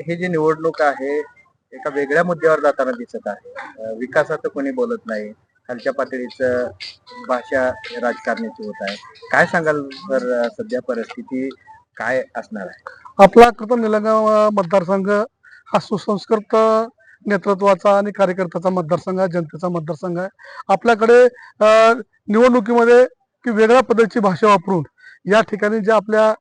हे जी निवडणूक आहे एका वेगळ्या मुद्द्यावर जाताना दिसत आहे. विकासाचं कोणी बोलत नाही. खालच्या पातळीचं भाषा राजकारणाची होत आहे. काय सांगाल तर सध्या परिस्थिती काय असणार आहे? आपला कृतम निलंगाव मतदारसंघ हा सुसंस्कृत नेतृत्वाचा आणि कार्यकर्त्याचा मतदारसंघ आहे जनतेचा मतदारसंघ आहे. आपल्याकडे निवडणुकीमध्ये की वेगळ्या पद्धतीची भाषा वापरून या ठिकाणी जे आपल्या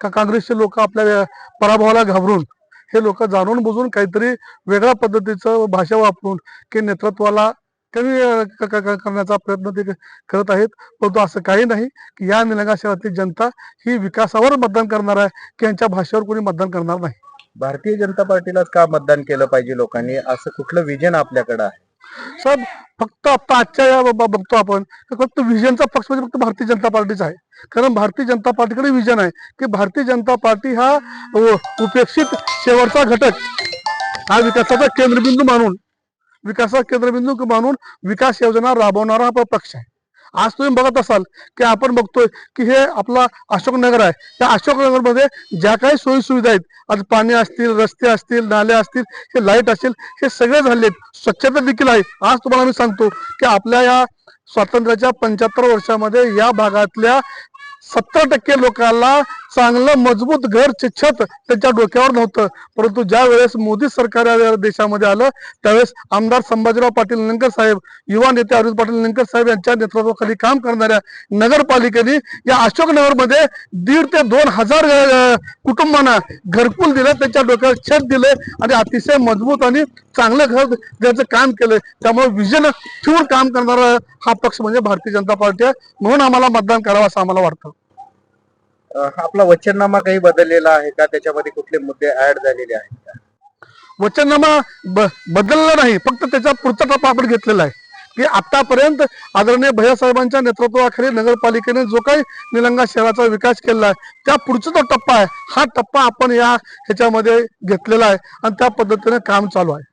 का- काँग्रेसचे लोक आपल्या पराभवाला घाबरून हे लोक जाणून बुजून काहीतरी वेगळ्या पद्धतीचं भाषा वापरून की नेतृत्वाला कमी करण्याचा प्रयत्न ते करत आहेत. परंतु असं काही नाही की या निलंगा शहरातील जनता ही विकासावर मतदान करणार आहे की यांच्या भाषेवर कोणी मतदान करणार नाही. भारतीय जनता पार्टीलाच का मतदान केलं पाहिजे लोकांनी? असं कुठलं विजन आपल्याकडे आहे? साहेब फक्त आजच्या या बघतो आपण फक्त विजनचा पक्ष म्हणजे फक्त भारतीय जनता पार्टीचा आहे. कारण भारतीय जनता पार्टीकडे विजन आहे. की भारतीय जनता पार्टी हा उपेक्षित शेवटचा घटक. हा विकासाचा केंद्रबिंदू मानून विकासाचा केंद्रबिंदू मानून विकास योजना राबवणारा हा पक्ष आहे. आज तुम्ही बघत असाल की आपण बघतोय की हे आपला अशोकनगर आहे. त्या अशोकनगरमध्ये ज्या काही सोयीसुविधा आहेत आज पाणी असतील रस्ते असतील नाले असतील हे लाइट असतील हे सगळे झालेत. स्वच्छता देखील आहे. आज तुम्हाला मी सांगतो की आपल्या या स्वातंत्र्याच्या पंच्याहत्तर वर्षामध्ये या भागातल्या सत्तर टक्के लोकांना चांगलं मजबूत घर छत त्यांच्या डोक्यावर नव्हतं. परंतु ज्या वेळेस मोदी सरकार या देशामध्ये आलं त्यावेळेस आमदार संभाजीराव पाटील निलंगेकर साहेब युवा नेते अरुण पाटील निलंगेकर साहेब यांच्या नेतृत्वाखाली काम करणाऱ्या नगरपालिकेने या अशोकनगरमध्ये दीड ते दोन हजार कुटुंबांना घरकुल दिलं त्यांच्या डोक्यावर छत दिले आणि अतिशय मजबूत आणि चांगलं घर द्यायचं काम केलं. त्यामुळे विजन ठेवून काम करणारा हा पक्ष म्हणजे भारतीय जनता पार्टी आहे. म्हणून आम्हाला मतदान करावं असं आम्हाला वाटतं. आपला वचननामा काही बदललेला आहे का? त्याच्यामध्ये कुठले मुद्दे ऍड झालेले आहेत का? वचननामा बदलला नाही फक्त त्याचा पुढचा टप्पा आपण घेतलेला आहे. की आतापर्यंत आदरणीय भैयासाहेबांच्या नेतृत्वाखाली नगरपालिकेने जो काही निलंगा शहराचा विकास केला आहे त्या पुढचा जो टप्पा आहे हा टप्पा आपण या ह्याच्यामध्ये घेतलेला आहे आणि त्या पद्धतीने काम चालू आहे.